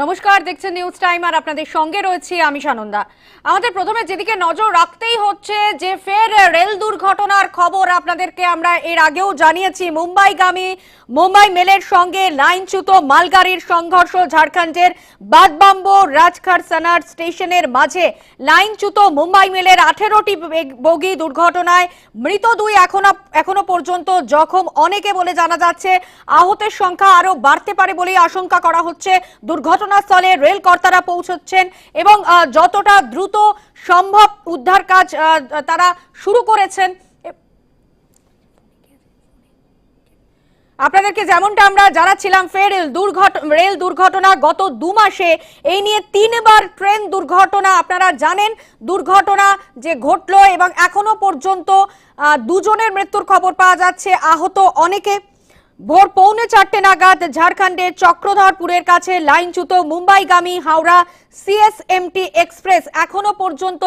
নমস্কার, দেখছেন news time আর আপনাদের সঙ্গে রয়েছি আমি সানন্দা। আমাদের প্রথমে যেদিকে নজর রাখতেই হচ্ছে যে ফের রেল দুর্ঘটনার খবর আপনাদেরকে আমরা এর আগেও জানিয়েছি। মুম্বাইগামী, মুম্বাই মেলের সঙ্গে লাইনচ্যুত মালগাড়ির সংঘর্ষ ঝাড়খণ্ডের বাদবাম্বো রাজখারসানার স্টেশনের মাঝে। লাইনচ্যুত মুম্বাই মেলের আঠেরোটি বগি দুর্ঘটনায় মৃত দুই এখনও এখনও পর্যন্ত জখম। অনেকে বলে জানা যাচ্ছে, আহতের সংখ্যা আরও বাড়তে পারে বলেই আশঙ্কা করা হচ্ছে। দুর্ঘটনাস্থলে রেল কর্তারা পৌঁছচ্ছেন এবং যতটা দ্রুত সম্ভব উদ্ধার কাজ তারা শুরু করেছেন। আপনাদেরকে যেমনটা আমরা জানাচ্ছিলাম, ফের রেল দুর্ঘটনা রেল দুর্ঘটনা গত দু মাসে। এই নিয়ে তিনবার ট্রেন দুর্ঘটনা আপনারা জানেন। দুর্ঘটনা যে ঘটলো এবং এখনও পর্যন্ত দুজনের মৃত্যুর খবর পাওয়া যাচ্ছে, আহত অনেকে। ভোর পৌনে চারটে নাগাদ ঝাড়খণ্ডের চক্রধরপুরের কাছে লাইনচ্যুত মুম্বাইগামী হাওড়া সিএসএমটি এক্সপ্রেস এখনও পর্যন্ত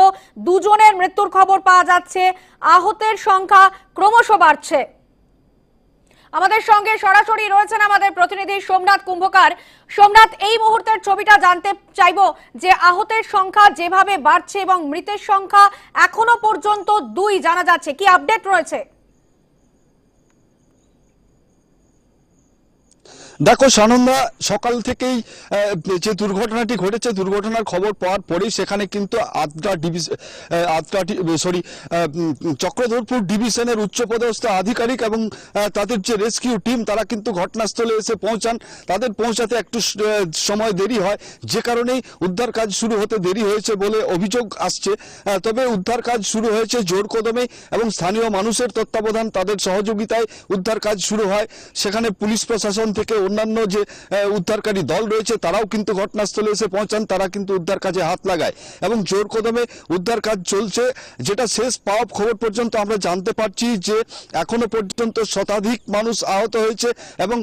দুজনের মৃত্যুর খবর পাওয়া যাচ্ছে। আহতের সংখ্যা ক্রমশ বাড়ছে। আমাদের সঙ্গে সরাসরি রয়েছেন আমাদের প্রতিনিধি সোমনাথ কুম্ভকার। সোমনাথ, এই মুহূর্তের ছবিটা জানতে চাইব যে আহতের সংখ্যা যেভাবে বাড়ছে এবং মৃতের সংখ্যা এখনও পর্যন্ত দুই, জানা যাচ্ছে। কি আপডেট রয়েছে? দেখো সানন্দা, সকাল থেকেই যে দুর্ঘটনাটি ঘটেছে, দুর্ঘটনার খবর পাওয়ার পরেই সেখানে কিন্তু আদ্রা ডিভিশন আদ্রা সরি চক্রধরপুর ডিভিশনের উচ্চপদস্থ আধিকারিক এবং তাদের যে রেস্কিউ টিম, তারা কিন্তু ঘটনাস্থলে এসে পৌঁছান। তাদের পৌঁছাতে একটু সময় দেরি হয়। যে কারণেই উদ্ধার কাজ শুরু হতে দেরি হয়েছে বলে অভিযোগ আসছে। তবে উদ্ধার কাজ শুরু হয়েছে জোর কদমে এবং স্থানীয় মানুষের তত্ত্বাবধান তাদের সহযোগিতায় উদ্ধার কাজ শুরু হয়। সেখানে পুলিশ প্রশাসন থেকে অন্যান্য যে উদ্ধারকারী দল রয়েছে, তারাও কিন্তু ঘটনাস্থলে এসে পৌঁছান, তারা কিন্তু উদ্ধার কাজে হাত লাগায়। এবং জোর কদমে উদ্ধার কাজ চলছে, যেটা শেষ পাওয়া খবর পর্যন্ত আমরা জানতে পারছি যে, এখনও পর্যন্ত শতাধিক মানুষ আহত হয়েছে এবং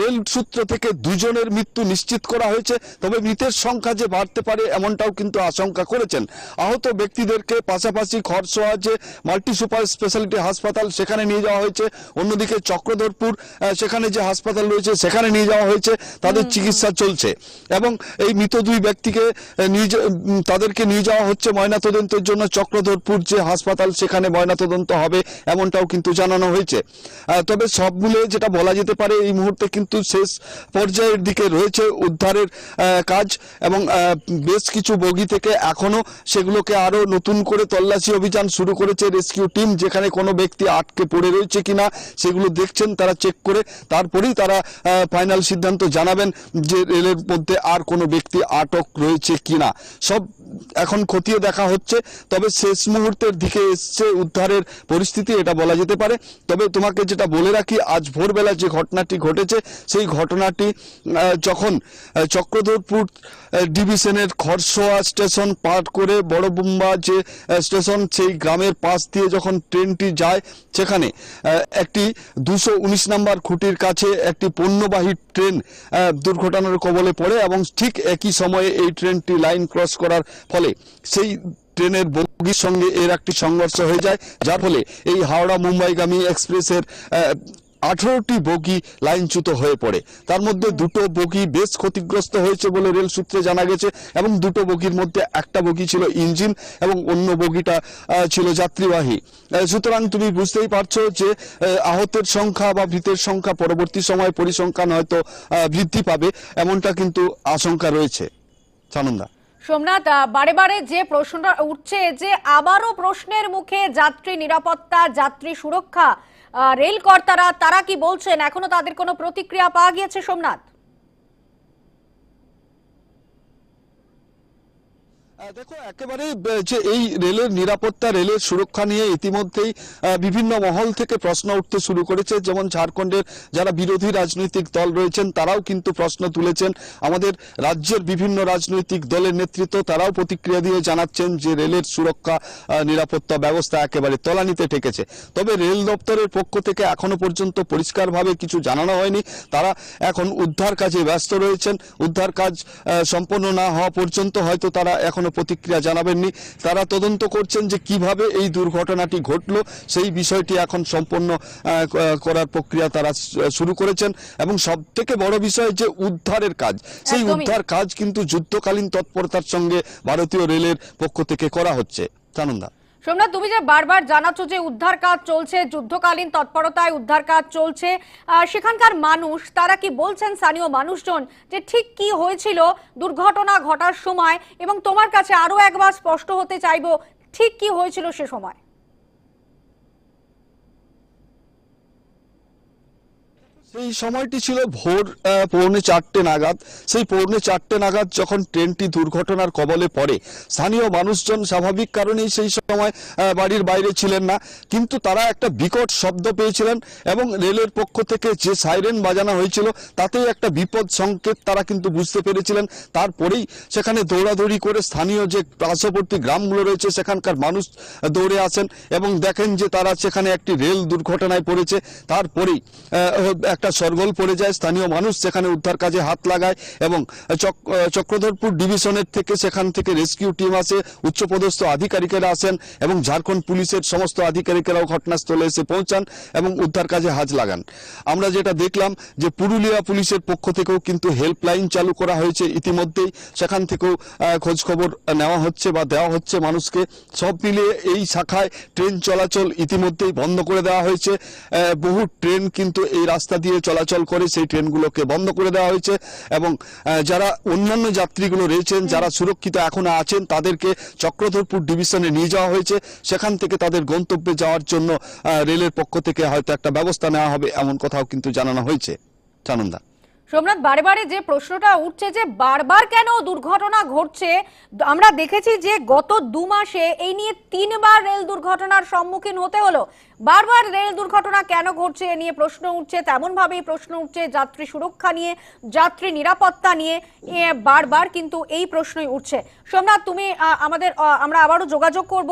রেল সূত্র থেকে দুজনের মৃত্যু নিশ্চিত করা হয়েছে। তবে মৃতের সংখ্যা যে বাড়তে পারে, এমনটাও কিন্তু আশঙ্কা করেছেন। আহত ব্যক্তিদেরকে পাশাপাশি খরসোয়া যে মাল্টি সুপার স্পেশালিটি হাসপাতাল, সেখানে নিয়ে যাওয়া হয়েছে। অন্যদিকে চক্রধরপুর সেখানে যে হাসপাতাল রয়েছে, সেখানে নিয়ে যাওয়া হয়েছে তাদের চিকিৎসা চলছে এবং এই মৃত দুই ব্যক্তিকে নিয়ে তাদেরকে নিয়ে যাওয়া হচ্ছে ময়নাতদন্তের জন্য। চক্রধরপুর যে হাসপাতাল সেখানে ময়নাতদন্ত হবে এমনটাও কিন্তু জানানো হয়েছে। তবে সব মিলে যেটা বলা যেতে পারে এই মুহূর্তে কিন্তু শেষ পর্যায়ের দিকে রয়েছে উদ্ধারের কাজ এবং বেশ কিছু বগি থেকে এখনও সেগুলোকে আরও নতুন করে তল্লাশি অভিযান শুরু করেছে রেস্কিউ টিম যেখানে কোনো ব্যক্তি আটকে পড়ে রয়েছে কিনা সেগুলো দেখছেন তারা চেক করে তারপরেই তারা ফাইনাল সিদ্ধান্ত জানাবেন যে রেলের মধ্যে আর কোনো ব্যক্তি আটক রয়েছে কিনা। সব এখন খতিয়ে দেখা হচ্ছে, তবে শেষ মুহূর্তের দিকে এসছে উদ্ধারের পরিস্থিতি, এটা বলা যেতে পারে। তবে তোমাকে যেটা বলে রাখি, আজ ভোরবেলা যে ঘটনাটি ঘটেছে, সেই ঘটনাটি যখন চক্রধরপুর ডিভিশনের খরসোয়া স্টেশন পার করে বড়বুম্বা যে স্টেশন, সেই গ্রামের পাশ দিয়ে যখন ট্রেনটি যায়, সেখানে একটি দুশো উনিশ নাম্বার খুঁটির কাছে একটি পণ্যবাহী ট্রেন দুর্ঘটনার কবলে পড়ে এবং ঠিক একই সময়ে এই ট্রেনটি লাইন ক্রস করার ফলে সেই ট্রেনের বগির সঙ্গে এর একটি সংঘর্ষ হয়ে যায়, যার ফলে এই হাওড়া মুম্বাইগামী এক্সপ্রেসের আঠারোটি বগি লাইনচ্যুত হয়ে পড়ে। তার মধ্যে দুটো বগি বেশ ক্ষতিগ্রস্ত হয়েছে বলে রেল সূত্রে জানা গেছে, এবং দুটো বগির মধ্যে একটা বগি ছিল ইঞ্জিন এবং অন্য বগিটা ছিল যাত্রীবাহী। সুতরাং তুমি বুঝতেই পারছ যে আহতের সংখ্যা বা মৃতের সংখ্যা পরবর্তী সময় পরিসংখ্যান হয়তো বৃদ্ধি পাবে, এমনটা কিন্তু আশঙ্কা রয়েছে। সানন্দা সোমনাথ বারে বারে যে প্রশ্নটা উঠছে যে আবারও প্রশ্নের মুখে যাত্রী নিরাপত্তা, যাত্রী সুরক্ষা রেল কর্তারা তারা কি বলছেন? এখনও তাদের কোনো প্রতিক্রিয়া পাওয়া গিয়েছে সোমনাথ? দেখো একেবারে যে এই রেলের নিরাপত্তা, রেলের সুরক্ষা নিয়ে ইতিমধ্যেই বিভিন্ন মহল থেকে প্রশ্ন উঠতে শুরু করেছে। যেমন ঝাড়খণ্ডের যারা বিরোধী রাজনৈতিক দল রয়েছেন, তারাও কিন্তু প্রশ্ন তুলেছেন। আমাদের রাজ্যের বিভিন্ন রাজনৈতিক দলের নেতৃত্ব, তারাও প্রতিক্রিয়া দিয়ে জানাচ্ছেন যে রেলের সুরক্ষা নিরাপত্তা ব্যবস্থা একেবারে তলানিতে ঠেকেছে। তবে রেল দপ্তরের পক্ষ থেকে এখনও পর্যন্ত পরিষ্কারভাবে কিছু জানানো হয়নি। তারা এখন উদ্ধার কাজে ব্যস্ত রয়েছেন। উদ্ধার কাজ সম্পন্ন না হওয়া পর্যন্ত হয়তো তারা এখনও প্রতিক্রিয়া জানাবেননি। তারা তদন্ত করছেন যে কীভাবে এই দুর্ঘটনাটি ঘটল সেই বিষয়টি এখন সম্পন্ন করার প্রক্রিয়া তারা শুরু করেছেন। এবং সব থেকে বড় বিষয় যে উদ্ধারের কাজ সেই উদ্ধার কাজ কিন্তু যুদ্ধকালীন তৎপরতার সঙ্গে ভারতীয় রেলের পক্ষ থেকে করা হচ্ছে। সানন্দা সোমনাথ, তুমি যে বারবার জানাচ্ছ যে উদ্ধার কাজ চলছে, যুদ্ধকালীন তৎপরতায় উদ্ধার কাজ চলছে সেখানকার মানুষ, তারা কি বলছেন স্থানীয় মানুষজন যে ঠিক কি হয়েছিল, দুর্ঘটনা ঘটার সময়? এবং তোমার কাছে আরও একবার স্পষ্ট হতে চাইব, ঠিক কি হয়েছিল সে সময়? সেই সময়টি ছিল ভোর পৌনে চারটে নাগাদ। সেই পৌনে চারটে নাগাদ যখন ট্রেনটি দুর্ঘটনার কবলে পড়ে, স্থানীয় মানুষজন স্বাভাবিক কারণেই সেই সময় বাড়ির বাইরে ছিলেন না। কিন্তু তারা একটা বিকট শব্দ পেয়েছিলেন এবং রেলের পক্ষ থেকে যে সাইরেন বাজানো হয়েছিল, তাতেই একটা বিপদ সংকেত তারা কিন্তু বুঝতে পেরেছিলেন। তারপরেই সেখানে দৌড়াদৌড়ি করে স্থানীয় যে পার্শ্ববর্তী গ্রামগুলো রয়েছে, সেখানকার মানুষ দৌড়ে আসেন এবং দেখেন যে তারা সেখানে একটি রেল দুর্ঘটনায় পড়েছে। তারপরেই একটা সরগোল পড়ে যায়। স্থানীয় মানুষ সেখানে উদ্ধার কাজে হাত লাগায় এবং চক- চক্রধরপুর ডিভিশনের থেকে সেখান থেকে রেস্কিউ টিম আসে উচ্চপদস্থ আধিকারিকেরা আসেন এবং ঝাড়খণ্ড পুলিশের সমস্ত আধিকারিকেরাও ঘটনাস্থলে এসে পৌঁছান এবং উদ্ধার কাজে হাত লাগান। আমরা যেটা দেখলাম যে পুরুলিয়া পুলিশের পক্ষ থেকেও কিন্তু হেল্পলাইন চালু করা হয়েছে ইতিমধ্যেই। সেখান থেকেও আহ, খোঁজ খবর নেওয়া হচ্ছে বা দেওয়া হচ্ছে মানুষকে। সব মিলিয়ে এই শাখায় ট্রেন চলাচল ইতিমধ্যেই বন্ধ করে দেওয়া হয়েছে। বহু ট্রেন কিন্তু এই রাস্তা দিয়ে চলাচল করে সেই ট্রেনগুলোকে বন্ধ করে দেওয়া হয়েছে এবং যারা অন্যান্য যাত্রীগুলো রয়েছেন, যারা সুরক্ষিত এখনও আছেন, তাদেরকে চক্রধরপুর ডিভিশনে নিয়ে যাওয়া হয়েছে। সেখান থেকে তাদের গন্তব্যে যাওয়ার জন্য রেলের পক্ষ থেকে হয়তো একটা ব্যবস্থা নেওয়া হবে এমন কথাও কিন্তু জানানো হয়েছে। সানন্দা সোমনাথ, বারে বারে যে প্রশ্নটা উঠছে যে বারবার কেন দুর্ঘটনা ঘটছে, আমরা দেখেছি যে গত দু মাসে এই নিয়ে তিনবার রেল দুর্ঘটনার সম্মুখীন হতে হলো। বারবার রেল দুর্ঘটনা কেন ঘটছে এ নিয়ে প্রশ্ন উঠছে তেমন ভাবেই প্রশ্ন উঠছে যাত্রী সুরক্ষা নিয়ে, যাত্রী নিরাপত্তা নিয়ে বারবার কিন্তু এই প্রশ্নই উঠছে। সোমনাথ, তুমি আমাদের আমরা আবারও যোগাযোগ করব।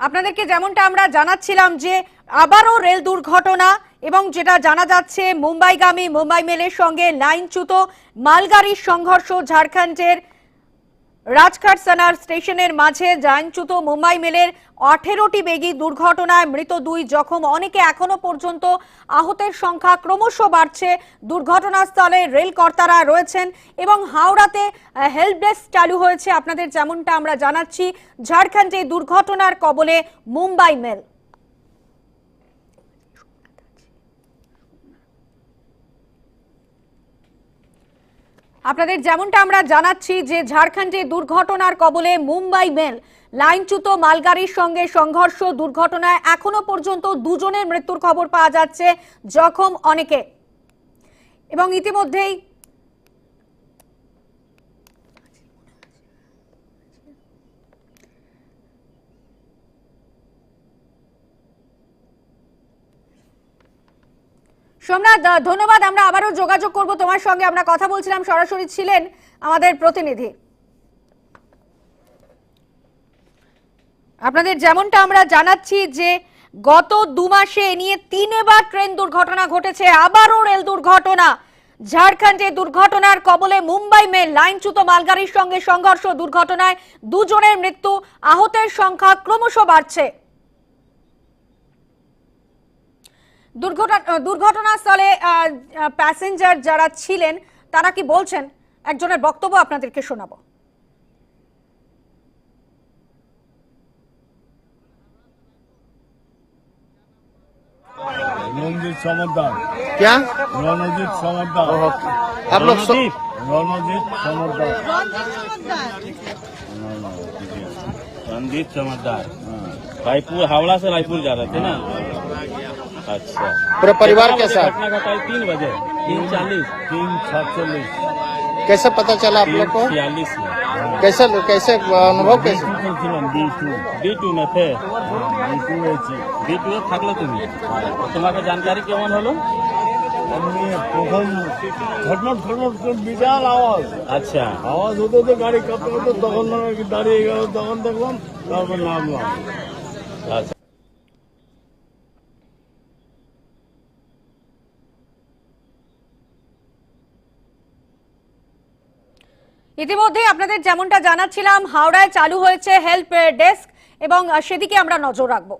আপনাদেরকে যেমনটা আমরা জানাচ্ছিলাম যে আবারও রেল দুর্ঘটনা এবং যেটা জানা যাচ্ছে, মুম্বাইগামী মুম্বাই মেলের সঙ্গে লাইনচ্যুত মালগাড়ির সংঘর্ষ ঝাড়খণ্ডের রাজঘাট সানার স্টেশনের মাঝে। লাইনচ্যুত মুম্বাই মেলের আঠেরোটি বেগী দুর্ঘটনায় মৃত দুই জখম। অনেকে এখনও পর্যন্ত আহতের সংখ্যা ক্রমশ বাড়ছে। দুর্ঘটনাস্থলে রেল কর্তারা রয়েছেন এবং হাওড়াতে হেল্প ডেস্ক চালু হয়েছে। আপনাদের যেমনটা আমরা জানাচ্ছি, ঝাড়খণ্ডে দুর্ঘটনার কবলে মুম্বাই মেল। আপনাদের যেমনটা আমরা জানাচ্ছি যে ঝাড়খণ্ডে দুর্ঘটনার কবলে মুম্বাই মেল, লাইনচ্যুত মালগাড়ির সঙ্গে সংঘর্ষ, দুর্ঘটনায় এখনও পর্যন্ত দুজনের মৃত্যুর খবর পাওয়া যাচ্ছে জখম অনেকে। এবং ইতিমধ্যেই সোমনাথ ধন্যবাদ, আমরা আবারও যোগাযোগ করব তোমার সঙ্গে। আমরা কথা বলছিলাম, সরাসরি ছিলেন আমাদের প্রতিনিধি। আপনাদের যেমনটা আমরা জানাচ্ছি যে গত দু মাসে নিয়ে তিনবার ট্রেন দুর্ঘটনা ঘটেছে, আবারও রেল দুর্ঘটনা। ঝাড়খণ্ডে দুর্ঘটনার কবলে মুম্বাই মেল লাইনচ্যুত মালগাড়ির সঙ্গে সংঘর্ষ দুর্ঘটনায় দুজনের মৃত্যু, আহতের সংখ্যা ক্রমশ বাড়ছে দুর্ঘটনা দুর্ঘটনাস্থলে প্যাসেঞ্জার যারা ছিলেন তারা কি বলছেন একজনের বক্তব্য আপনাদেরকে শোনাবো রণজিৎ সমদ্দার क्या রণজিৎ সমদ্দার आप लोग सो- রণজিৎ রণজিৎ সমদ্দার रणदीप समझदार रायपुर हावड़ा से रायपुर जा रहे थे ना अच्छा पूरे परिवार के कितना साथ बजे घटना घटा है? तीन बजे तीन चालीस তিন সাতচল্লিশ कैसे पता चला आप तीन लोग को छियालीस में कैसे कैसे अनुभव कैसे টু ছিলাম বি টু বি টু में थे বি টু হয়েছি বি টু থাকলো তুমি তো তোমাকে জানকারি কেমন হলো এমনি প্রথম ঘটনট ঘটনট করে বিশাল আওয়াজ আচ্ছা আওয়াজ হতে হতে গাড়ি কাঁপতে কাঁপতে তখন মনে হয় কি দাঁড়িয়ে গেল তখন দেখলাম তারপর নামলাম আচ্ছা ইতিমধ্যে আপনাদের যেমনটা জানাচ্ছিলাম হাওড়ায় চালু হয়েছে হেল্প ডেস্ক এবং সেদিকে আমরা নজর রাখব।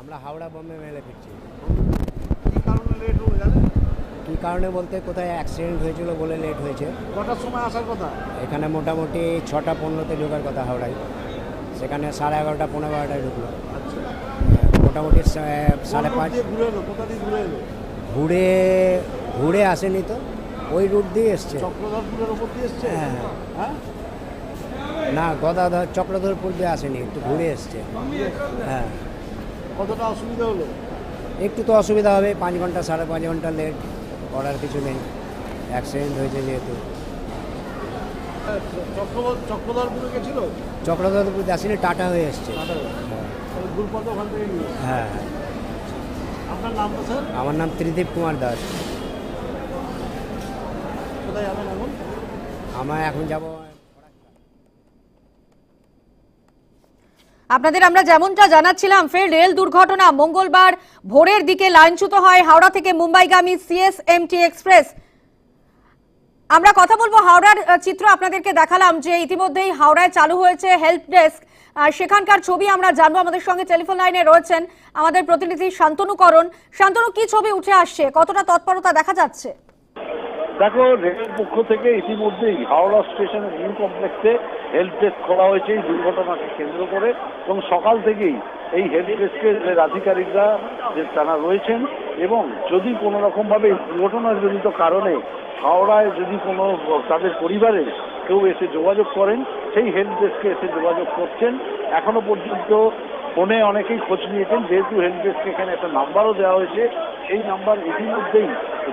আমরা হাওড়া বোম্বে মেলে ফিরছি। কি কারণে লেট হলো জানেন? কী কারণে বলতে কোথায় অ্যাক্সিডেন্ট হয়েছিল বলে লেট হয়েছে? কটার সময় আসার কথা? এখানে মোটামুটি ছটা পনেরোতে ঢোকার কথা হাওড়ায়। সেখানে সাড়ে এগারোটা পনেরো বারোটায় ঢুকলো। আচ্ছা। মোটামুটি সাড়ে পাঁচ ঘুরে ঘুরে এলো? ঘুরে ঘুরে আসেনি তো। ওই রুট দিয়ে এসছে। হ্যাঁ। হ্যাঁ? না গদাধর চক্রধরপুর দিয়ে আসেনি একটু ঘুরে এসছে। হ্যাঁ। কতটা অসুবিধা হলো? একটু তো অসুবিধা হবে পাঁচ ঘণ্টা সাড়ে পাঁচ ঘণ্টা লেট করার কিছু নেই। অ্যাক্সিডেন্ট হয়েছে যেহেতু। চক্রধর চক্রধরপুরে গেছিল? চক্রধরপুর আসেনি টাটা হয়ে এসছে। হ্যাঁ হ্যাঁ। আপনার নামটা স্যার? আমার নাম ত্রিদীপ কুমার দাস। কোথায় যাবেন এখন? আমার এখন যাব আপনাদের আমরা যেমনটা জানাচ্ছিলাম ফের রেল দুর্ঘটনা মঙ্গলবার ভোরের দিকে লাইনচ্যুত হয় হাওড়া থেকে মুম্বাইগামী সিএসএমটি এক্সপ্রেস আমরা কথা বলব হাওড়ার চিত্র আপনাদেরকে দেখালাম যে ইতিমধ্যেই হাওড়ায় চালু হয়েছে হেল্প ডেস্ক আর সেখানকার ছবি আমরা জানব। আমাদের সঙ্গে টেলিফোন লাইনে রয়েছেন আমাদের প্রতিনিধি শান্তনুকরণ শান্তনু, কি ছবি উঠে আসছে? কতটা তৎপরতা দেখা যাচ্ছে? দেখো, রেলের পক্ষ থেকে ইতিমধ্যেই হাওড়া স্টেশনের নিউ কমপ্লেক্সে হেল্প ডেস্ক খোলা হয়েছে এই দুর্ঘটনাকে কেন্দ্র করে। এবং সকাল থেকেই এই হেল্প ডেস্কের আধিকারিকরা, যে তারা রয়েছেন, এবং যদি কোনো রকমভাবে দুর্ঘটনাজনিত কারণে হাওড়ায় যদি কোনো তাদের পরিবারের কেউ এসে যোগাযোগ করেন সেই হেল্প ডেস্কে এসে যোগাযোগ করছেন। এখনও পর্যন্ত ফোনে অনেকেই খোঁজ নিয়েছেন, যেহেতু হেল্প ডেস্কে এখানে একটা নাম্বারও দেওয়া হয়েছে। সেই নাম্বার ইতিমধ্যেই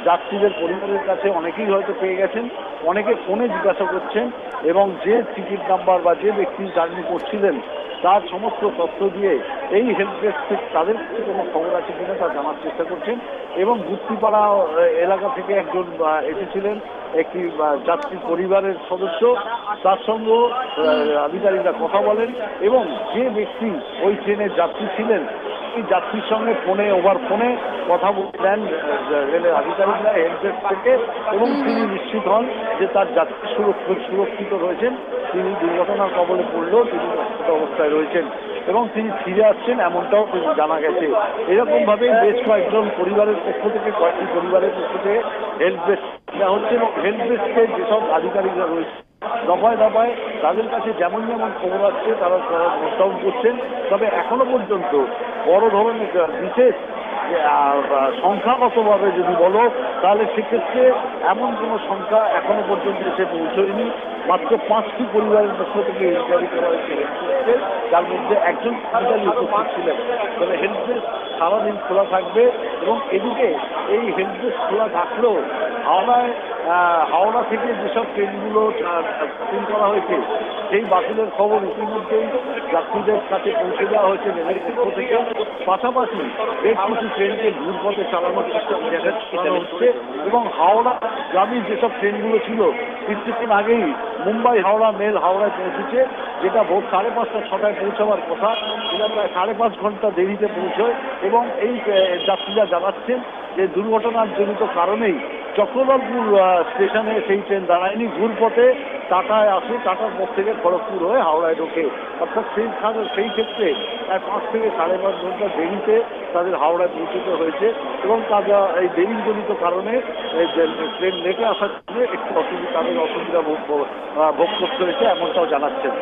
যাত্রীদের পরিবারের কাছে অনেকেই হয়তো পেয়ে গেছেন। অনেকে ফোনে জিজ্ঞাসা করছেন এবং যে টিকিট নাম্বার বা যে ব্যক্তি জার্নি করছিলেন, তার সমস্ত তথ্য দিয়ে এই হেল্প ডেস্ক তাদের কাছে কোনো খবর আছে কিনা তা জানার চেষ্টা করছেন। এবং গুপ্তিপাড়া এলাকা থেকে একজন এসেছিলেন একটি যাত্রী পরিবারের সদস্য। তার সঙ্গেও আহ, আধিকারিকরা কথা বলেন এবং যে ব্যক্তি ওই ট্রেনের যাত্রী ছিলেন সেই যাত্রীর সঙ্গে ফোনে ওভার ফোনে কথা বললেন রেলের আধিকারিকরা হেল্পডেস্ক থেকে। এবং তিনি নিশ্চিত হন যে তার যাত্রী সুরক্ষিত রয়েছেন। তিনি দুর্ঘটনার কবলে পড়লেও তিনি অবস্থায় রয়েছেন। এবং তিনি ফিরে আসছেন এমনটাও জানা গেছে। এরকম ভাবে বেশ কয়েকজন পরিবারের পক্ষ থেকে, কয়েকটি পরিবারের পক্ষ থেকে হেল্প ডেস্ক হচ্ছে এবং হেল্প ডেস্কের যেসব আধিকারিকরা রয়েছে, দফায় দফায় তাদের কাছে যেমন যেমন খবর আসছে, তারা তারা করছেন। তবে এখনও পর্যন্ত বড় ধরনের বিশেষ সংখ্যাগতভাবে যদি বলো তাহলে সেক্ষেত্রে এমন কোনো সংখ্যা এখনও পর্যন্ত এসে পৌঁছয়নি। মাত্র পাঁচটি পরিবারের পক্ষ থেকে ইনকোয়ারি করা হয়েছে হেল্পডেস্কে যার মধ্যে একজন ফিজিক্যালি উপস্থিত ছিলেন। তাহলে হেল্পডেস্ক সারাদিন খোলা থাকবে এবং এদিকে এই হেল্পডেস্ক খোলা থাকলেও হাওড়ায় হাওড়া থেকে যেসব ট্রেনগুলো বুকিং করা হয়েছে, সেই বাতিলের খবর ইতিমধ্যেই যাত্রীদের কাছে পৌঁছে দেওয়া হয়েছে রেলের পক্ষ থেকে। পাশাপাশি বেশ কিছু ট্রেনকে দূর পথে চালানোর চেষ্টা করা হচ্ছে, এবং হাওড়া গ্রামীণ যেসব ট্রেনগুলো ছিল কিছুক্ষণ আগেই মুম্বাই হাওড়া, মেল হাওড়ায় পৌঁছেছে, যেটা ভোর সাড়ে পাঁচটা, ছটায় পৌঁছাবার কথা। সেটা প্রায় সাড়ে পাঁচ ঘণ্টা দেরিতে পৌঁছয়, এবং এই যাত্রীরা জানাচ্ছেন যে দুর্ঘটনার জনিত কারণেই চক্রধরপুর স্টেশনে সেই ট্রেন দাঁড়ায়নি। ঘুরপথে টাটায় আসে, টাটার পর থেকে খড়গপুর হয়ে হাওড়ায় ঢোকে। অর্থাৎ সেই সেই ক্ষেত্রে পাঁচ থেকে সাড়ে পাঁচ ঘণ্টা দেরিতে তাদের হাওড়ায় পৌঁছতে হয়েছে এবং তারা এই দেরিজনিত কারণে ট্রেন লেটে আসার জন্য একটু অসুবিধা, তাদের অসুবিধা ভোগ করতে হয়েছে, এমনটাও জানাচ্ছেন।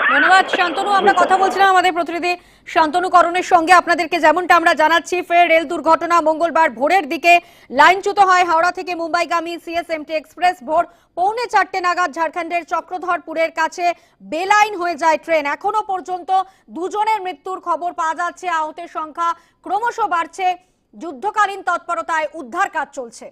ধন্যবাদ, শান্তনু। আমরা কথা বলছিলাম আমাদের প্রতিনিধি শান্তনু করণের সঙ্গে। আপনাদেরকে যেমনটা আমরা জানাচ্ছি, ফের রেল দুর্ঘটনা মঙ্গলবার ভোরের দিকে লাইনচ্যুত হয় হাওড়া থেকে মুম্বাইগামী সিএসএমটি এক্সপ্রেস ভোর পৌনে চারটে নাগাদ ঝাড়খণ্ডের চক্রধরপুরের কাছে বেলাইন হয়ে যায় ট্রেন। এখনও পর্যন্ত দুজনের মৃত্যুর খবর পাওয়া যাচ্ছে। আহতের সংখ্যা ক্রমশ বাড়ছে। যুদ্ধকালীন তৎপরতায় উদ্ধার কাজ চলছে।